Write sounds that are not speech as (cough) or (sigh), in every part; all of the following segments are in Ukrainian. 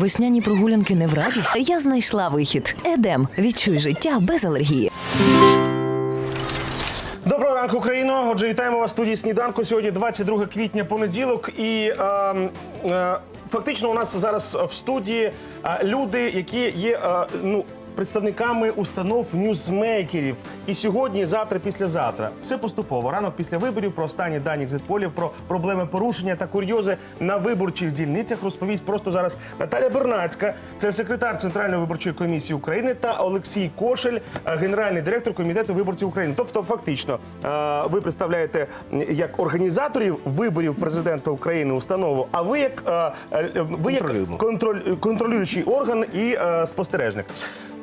Весняні прогулянки не в радість. Я знайшла вихід. Едем. Відчуй життя без алергії. Доброго ранку, Україно. Отже, вітаємо вас в студії сніданку. Сьогодні 22 квітня, понеділок. І е, е, фактично у нас зараз в студії е, люди, які є е, ну. Представниками установ ньюзмейкерів. І сьогодні, і завтра, післязавтра. Все поступово. Ранок після виборів про останні дані екзитполів, про проблеми порушення та курйози на виборчих дільницях розповість просто зараз Наталя Бернацька, це секретар Центральної виборчої комісії України, та Олексій Кошель, е, генеральний директор комітету виборців України. Тобто, фактично, е, ви представляєте як організаторів виборів президента України установу, а ви як е, ви як контроль, контролюючий орган і е,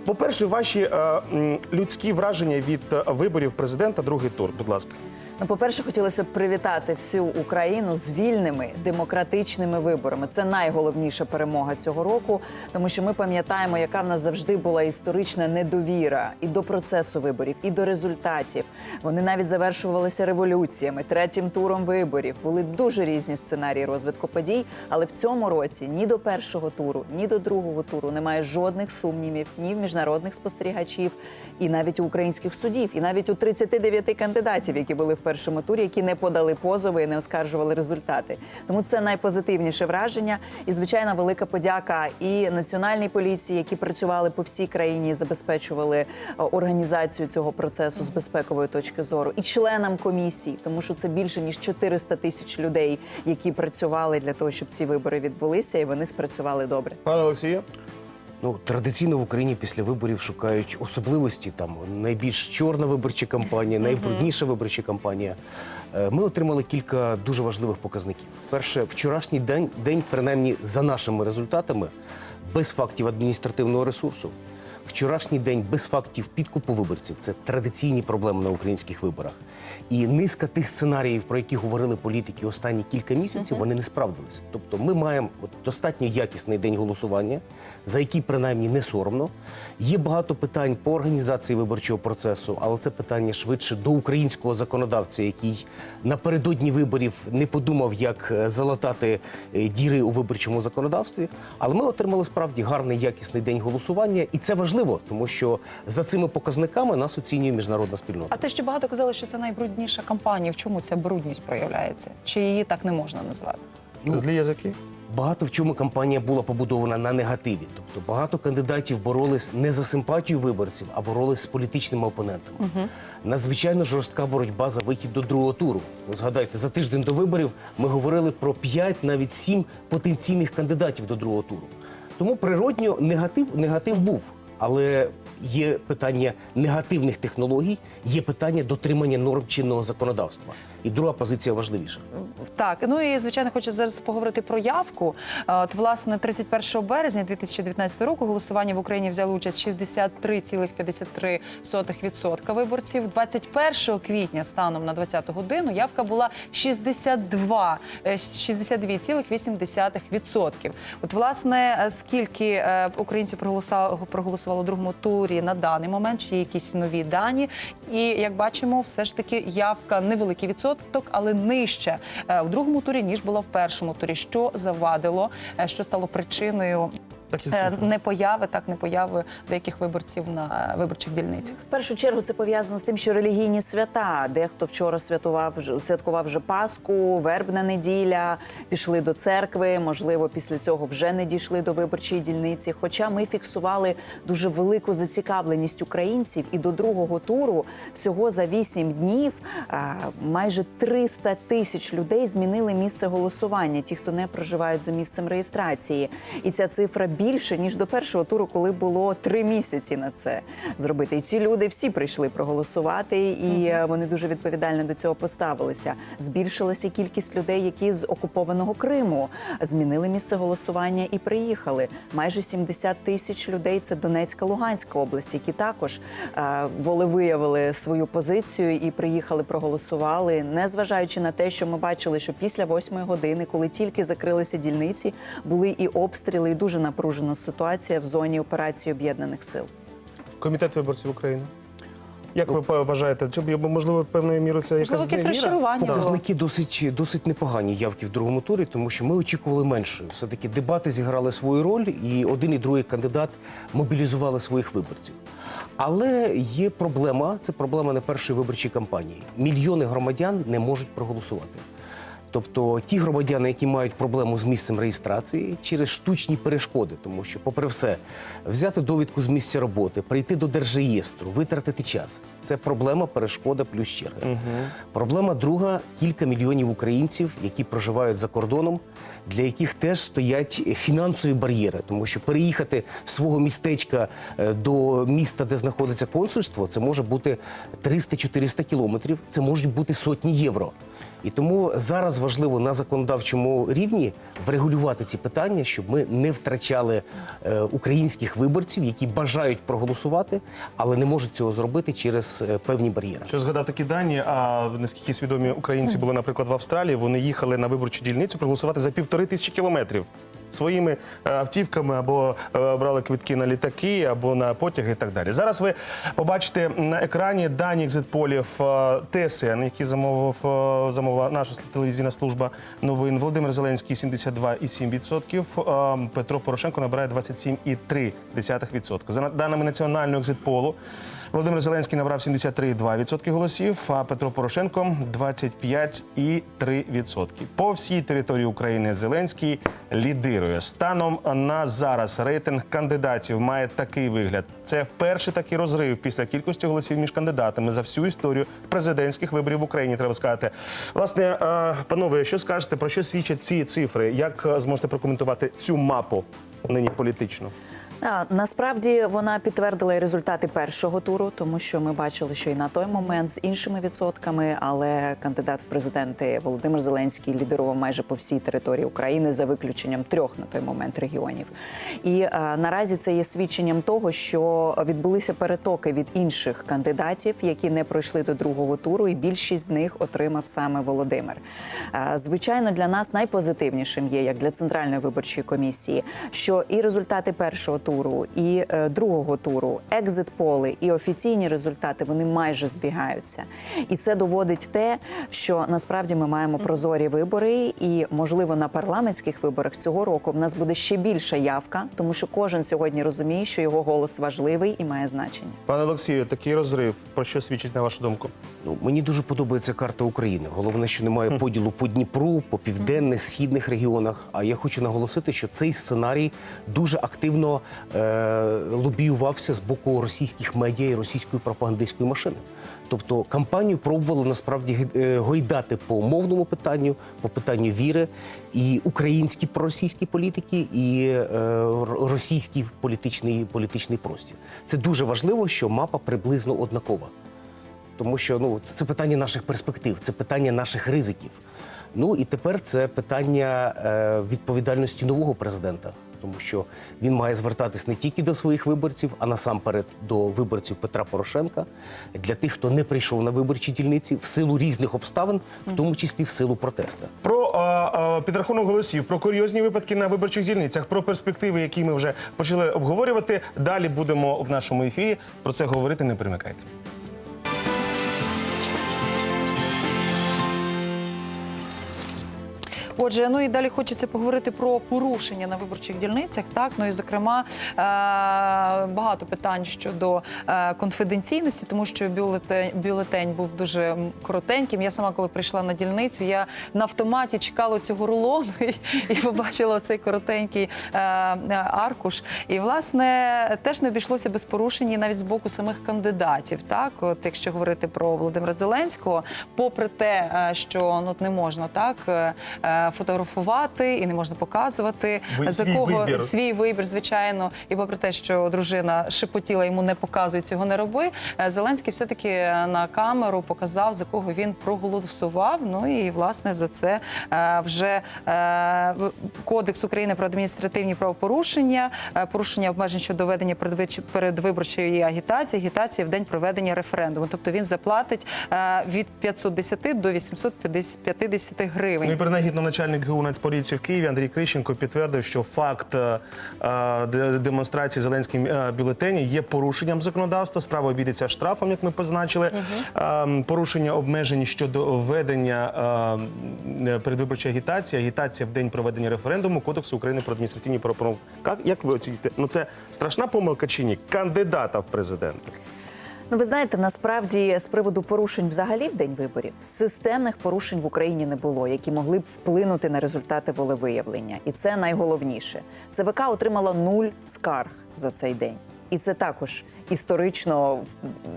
спостережник. По-перше, ваші е, людські враження від е, виборів президента, другий тур, будь ласка. Ну, по-перше, хотілося б привітати всю Україну з вільними демократичними виборами. Це найголовніша перемога цього року, тому що ми пам'ятаємо, яка в нас завжди була історична недовіра і до процесу виборів, і до результатів. Вони навіть завершувалися революціями, третім туром виборів. Були дуже різні сценарії розвитку подій. Але в цьому році ні до першого туру, ні до другого туру немає жодних сумнівів ні в міжнародних спостерігачів, і навіть у українських судів, і навіть у 39 кандидатів, які були в першому турі, які не подали позови і не оскаржували результати. Тому це найпозитивніше враження. І звичайно, велика подяка і національній поліції, які працювали по всій країні, і забезпечували е, організацію цього процесу з безпекової точки зору, і членам комісій, тому що це більше ніж 400 тисяч людей, які працювали для того, щоб ці вибори відбулися, і вони спрацювали добре. Пане Олексію, Ну, традиційно в Україні після виборів шукають особливості. Там найбільш чорна виборча кампанія, найбрудніша виборча кампанія. Е, Ми отримали кілька дуже важливих показників. Перше, вчорашній день, день, принаймні за нашими результатами, без фактів адміністративного ресурсу. Вчорашній день без фактів підкупу виборців це традиційні проблеми на українських виборах. І низка тих сценаріїв, про які говорили політики останні кілька місяців, вони не справдилися. Тобто, ми маємо от достатньо якісний день голосування, за який принаймні не соромно. Є багато питань по організації виборчого процесу, але це питання швидше до українського законодавця, який напередодні виборів не подумав, як е, залатати е, діри у виборчому законодавстві. Але ми отримали справді гарний якісний день голосування, і це важливо, тому що за цими показниками нас оцінює міжнародна спільнота. А те, що багато казали, що це найбрудніша кампанія. В чому ця брудність проявляється? Чи її так не можна назвати? злі язики. Багато в чому кампанія була побудована на негативі. Тобто багато кандидатів боролись не за симпатію виборців, а боролись з політичними опонентами. Надзвичайно жорстка боротьба за вихід до другого туру. Ну, згадайте, за тиждень до виборів ми говорили про 5, навіть 7 потенційних кандидатів до другого туру. Тому природньо негатив, негатив був. Але є питання негативних технологій, є питання дотримання норм чинного законодавства. І друга позиція важливіша. Так, ну і звичайно, хочу зараз поговорити про явку. Е, От власне, 31 березня 2019 року голосування в Україні взяли участь 63,53% виборців. 21 квітня станом на 20 годину явка була 62, е, 62,8%. От власне, е, скільки е, українців проголосувало, проголосувало у другому турі на даний момент, чи якісь нові дані? І як бачимо, все ж таки явка невеликий відсоток, але нижче е, в другому турі ніж було в першому турі. Що завадило, е, що стало причиною е. Не появи, так не появи деяких виборців на е, виборчих дільницях. В першу чергу це пов'язано з тим, що релігійні свята. Дехто вчора святував святкував вже Пасху, вербна неділя, пішли до церкви. Можливо, після цього вже не дійшли до виборчої дільниці. Хоча ми фіксували дуже велику зацікавленість українців, і до другого туру всього за вісім днів майже 300 тисяч людей змінили місце голосування. Ті, хто не проживають за місцем реєстрації, і ця цифра більше ніж до першого туру, коли було три місяці на це зробити. І ці люди всі прийшли проголосувати, і вони дуже відповідально до цього поставилися. Збільшилася кількість людей, які з окупованого Криму змінили місце голосування і приїхали. Майже 70 тисяч людей. Це Донецька, Луганська область, які також е, волевиявили свою позицію і приїхали, проголосували, незважаючи на те, що ми бачили, що після восьмої години, коли тільки закрилися дільниці, були і обстріли, і дуже напружена ситуація в зоні операції об'єднаних сил. Комітет виборців України. Як ви вважаєте? Це б, можливо певною мірою це якась якесь розчарування. Показники досить, досить непогані явки в другому турі, тому що ми очікували меншою. Все-таки дебати зіграли свою роль, і один і другий кандидат мобілізували своїх виборців. Але є проблема, це проблема не першої виборчої кампанії. Мільйони громадян не можуть проголосувати. Тобто ті громадяни, які мають проблему з місцем реєстрації через штучні перешкоди, тому що, попри все, взяти довідку з місця роботи, прийти до держреєстру, витратити час це проблема, перешкода плюс черга. Проблема друга кілька мільйонів українців, які проживають за кордоном, для яких теж стоять фінансові бар'єри, тому що переїхати з свого містечка е, до міста, де знаходиться консульство, це може бути 300-400 кілометрів, це можуть бути сотні євро. І тому зараз важливо на законодавчому рівні врегулювати ці питання, щоб ми не втрачали е, українських виборців, які бажають проголосувати, але не можуть цього зробити через е, певні бар'єри. Що згадав такі дані, а наскільки свідомі українці були, наприклад, в Австралії, вони їхали на виборчу дільницю проголосувати за півтори тисячі кілометрів. Своїми е, автівками або е, брали квитки на літаки, або на потяги і так далі. Зараз ви побачите на екрані дані екзитполів е, ТСН, які замовив замовила наша телевізійна служба новин. Володимир Зеленський 72,7%, е, Петро Порошенко набирає 27,3%. За даними національного екзитполу, Володимир Зеленський набрав 73,2% голосів, а Петро Порошенко 25,3%. По всій території України Зеленський лідирує. Станом на зараз рейтинг кандидатів має такий вигляд. Це вперше такий розрив після кількості голосів між кандидатами за всю історію президентських виборів в Україні. Треба сказати. Власне, е, панове, що скажете про що свідчать ці цифри? Як е, зможете прокоментувати цю мапу нині політичну? Насправді вона підтвердила і результати першого туру, тому що ми бачили, що і на той момент з іншими відсотками, але кандидат в президенти Володимир Зеленський лідирував майже по всій території України за виключенням трьох на той момент регіонів. І а, наразі це є свідченням того, що відбулися перетоки від інших кандидатів, які не пройшли до другого туру, і більшість з них отримав саме Володимир. А, звичайно, для нас найпозитивнішим є як для центральної виборчої комісії, що і результати першого туру, і е, другого туру, екзит-поли і офіційні результати вони майже збігаються. І це доводить те, що насправді ми маємо прозорі вибори, і можливо на парламентських виборах цього року в нас буде ще більша явка, тому що кожен сьогодні розуміє, що його голос важливий і має значення. Пане Олексію, такий розрив про що свідчить на вашу думку? Ну, мені дуже подобається карта України. Головне, що немає поділу по Дніпру, по південних, східних регіонах. А я хочу наголосити, що цей сценарій дуже активно лобіювався з боку російських медіа і російської пропагандистської машини. Тобто кампанію пробували насправді е, гойдати по мовному питанню, по питанню віри, і українські проросійські політики, і е, російський політичний, політичний простір. Це дуже важливо, що мапа приблизно однакова. Тому що ну це, питання наших перспектив, це питання наших ризиків. Ну і тепер це питання е, відповідальності нового президента, тому що він має звертатись не тільки до своїх виборців, а насамперед до виборців Петра Порошенка, для тих, хто не прийшов на виборчі дільниці в силу різних обставин, в тому числі в силу протесту. Про а, а, підрахунок голосів, про курйозні випадки на виборчих дільницях, про перспективи, які ми вже почали обговорювати. Далі будемо в нашому ефірі про це говорити. Не примикайте. Отже, ну і далі хочеться поговорити про порушення на виборчих дільницях. Так, ну і зокрема е, багато питань щодо е, конфіденційності, тому що бюлетень, бюлетень був дуже коротеньким. Я сама, коли прийшла на дільницю, я на автоматі чекала цього рулону (laughs) і, і побачила цей коротенький е, аркуш. І власне теж не обійшлося без порушень і навіть з боку самих кандидатів. Так, от якщо говорити про Володимира Зеленського, попри те, що ну не можна так. Е, е, Фотографувати і не можна показувати Ви- за свій кого вибір. свій вибір, звичайно, і попри те, що дружина шепотіла йому не показуй цього не роби. е, Зеленський все таки на камеру показав за кого він проголосував. Ну і власне за це е, вже е, кодекс України про адміністративні правопорушення, е, порушення обмежень щодо ведення передвиборчої агітації, агітації в день проведення референдуму. Тобто він заплатить е, від 510 до 850 гривень. Ну і принагідно на начальник ГУ Нацполіції в Києві Андрій Крищенко підтвердив, що факт е, е, де- демонстрації Зеленським е, бюлетені є порушенням законодавства. Справа обійдеться штрафом, як ми позначили. Е, Порушення обмежень щодо введення е, передвиборчої агітації, агітація в день проведення референдуму Кодексу України про адміністративні правопорушення. Як, ви оціните? Ну це страшна помилка чи ні? Кандидата в президенти. Ну, ви знаєте, насправді з приводу порушень взагалі в день виборів системних порушень в Україні не було, які могли б вплинути на результати волевиявлення. І це найголовніше. ЦВК отримала нуль скарг за цей день. І це також історично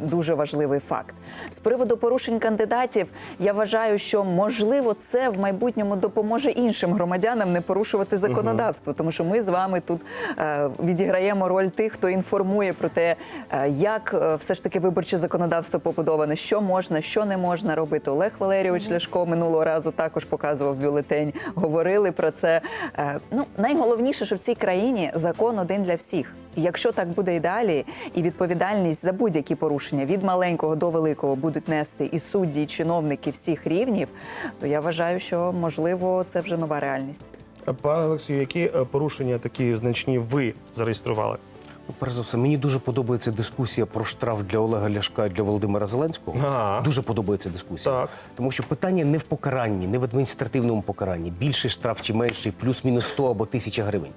дуже важливий факт. З приводу порушень кандидатів, я вважаю, що можливо це в майбутньому допоможе іншим громадянам не порушувати законодавство, тому що ми з вами тут е, відіграємо роль тих, хто інформує про те, е, як е, все ж таки виборче законодавство побудоване, що можна, що не можна робити. Олег Валерійович Ляшко минулого разу також показував бюлетень. Говорили про це. Е, ну найголовніше, що в цій країні закон один для всіх. І Якщо так буде і далі, і відповідальність за будь-які порушення від маленького до великого будуть нести і судді, і чиновники всіх рівнів, то я вважаю, що можливо це вже нова реальність. Пане Олексію, які е, порушення такі значні ви зареєстрували? Ну, перш за все, мені дуже подобається дискусія про штраф для Олега Ляшка і для Володимира Зеленського. Ага. Дуже подобається дискусія. Так. Тому що питання не в покаранні, не в адміністративному покаранні. Більший штраф чи менший, плюс-мінус 100 або 1000 гривень.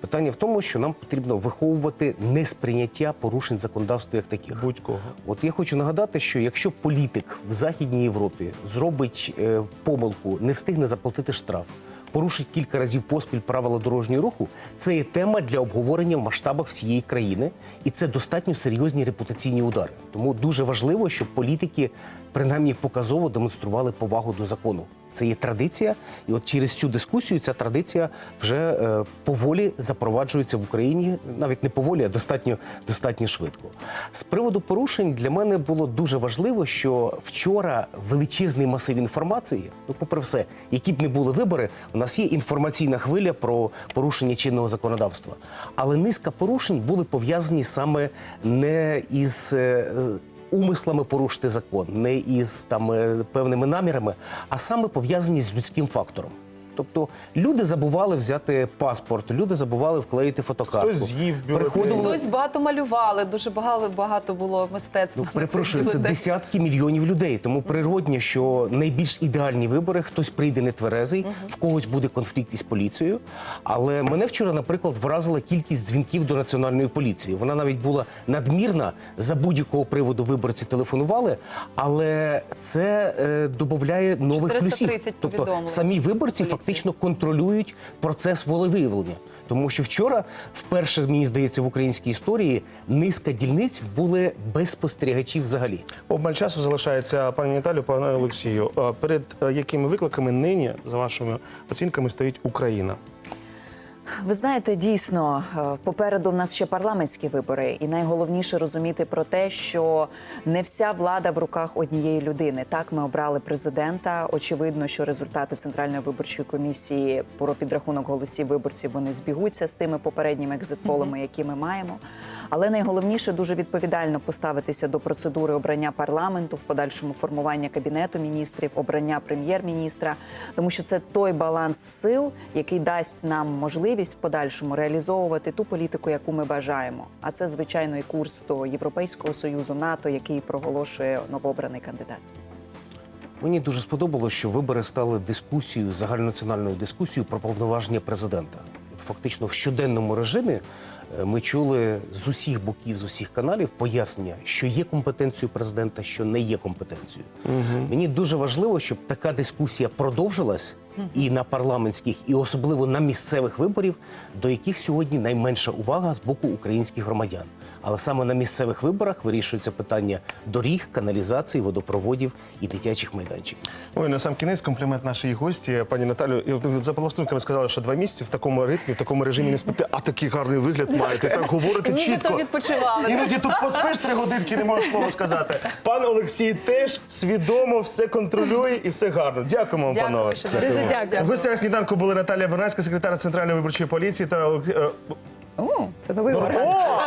Питання в тому, що нам потрібно виховувати несприйняття порушень законодавства як таких. Будь-кого. От я хочу нагадати, що якщо політик в Західній Європі зробить е, помилку, не встигне заплатити штраф, порушить кілька разів поспіль правила дорожнього руху, це є тема для обговорення в масштабах всієї країни, і це достатньо серйозні репутаційні удари. Тому дуже важливо, щоб політики принаймні показово демонстрували повагу до закону. Це є традиція, і от через цю дискусію ця традиція вже е, поволі запроваджується в Україні, навіть не поволі, а достатньо, достатньо швидко. З приводу порушень для мене було дуже важливо, що вчора величезний масив інформації, ну, попри все, які б не були вибори, у нас є інформаційна хвиля про порушення чинного законодавства. Але низка порушень були пов'язані саме не із. е, умислами порушити закон, не із там е, певними намірами, а саме пов'язані з людським фактором. Тобто люди забували взяти паспорт, люди забували вклеїти фотокартку. Хтось з'їв. Приходили- Хтось багато малювали, дуже багато багато було мистецтва. Ну, перепрошую, це бюлетенях. десятки мільйонів людей. Тому природньо, що найбільш ідеальні вибори хтось прийде нетверезий, в когось буде конфлікт із поліцією. Але мене вчора, наприклад, вразила кількість дзвінків до національної поліції. Вона навіть була надмірна. За будь-якого приводу виборці телефонували, але це е, додає нових плюсів. Тобто самі виборці поліції. Фактично контролюють процес волевиявлення. Тому що вчора, вперше, мені здається, в українській історії низка дільниць були без спостерігачів взагалі. Обмаль часу залишається пані Наталю, пане Олексію. Перед якими викликами нині, за вашими оцінками, стоїть Україна? Ви знаєте, дійсно е, попереду в нас ще парламентські вибори, і найголовніше розуміти про те, що не вся влада в руках однієї людини. Так, ми обрали президента. Очевидно, що результати центральної виборчої комісії про підрахунок голосів виборців вони збігуться з тими попередніми екзитполами, які ми маємо. Але найголовніше дуже відповідально поставитися до процедури обрання парламенту, в подальшому формування кабінету міністрів, обрання прем'єр-міністра, тому що це той баланс сил, який дасть нам можливість в подальшому реалізовувати ту політику, яку ми бажаємо. А це звичайно і курс до Європейського союзу, НАТО, який проголошує новообраний кандидат. Мені дуже сподобалося, що вибори стали дискусією, загальнонаціональною дискусією про повноваження президента. Фактично в щоденному режимі ми чули з усіх боків, з усіх каналів пояснення, що є компетенцією президента, що не є компетенцією. Мені дуже важливо, щоб така дискусія продовжилась і на парламентських, і особливо на місцевих виборів, до яких сьогодні найменша увага з боку українських громадян. Але саме на місцевих виборах вирішується питання доріг, каналізації, водопроводів і дитячих майданчиків. Ой, на сам кінець комплімент нашій гості, пані Наталю. За поластунками сказали, що два місяці в такому ритмі, в такому режимі не спите, а такий гарний вигляд маєте. Так говорите Нібито чітко. відпочивали. Іноді тут поспиш три годинки, не можеш слова сказати. Пан Олексій теж свідомо все контролює і все гарно. Дякуємо вам, Дякую, панове. що Дуже дякую. В гостях сніданку були Наталія Бернацька, секретар Центральної виборчої поліції та Олег- е, О, це новий О!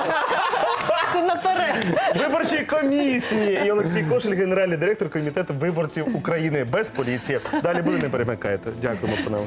Це наперед. Виборчої комісії і Олексій Кошель, генеральний директор комітету виборців України без поліції. Далі буде не перемикайте. Дякуємо, панове.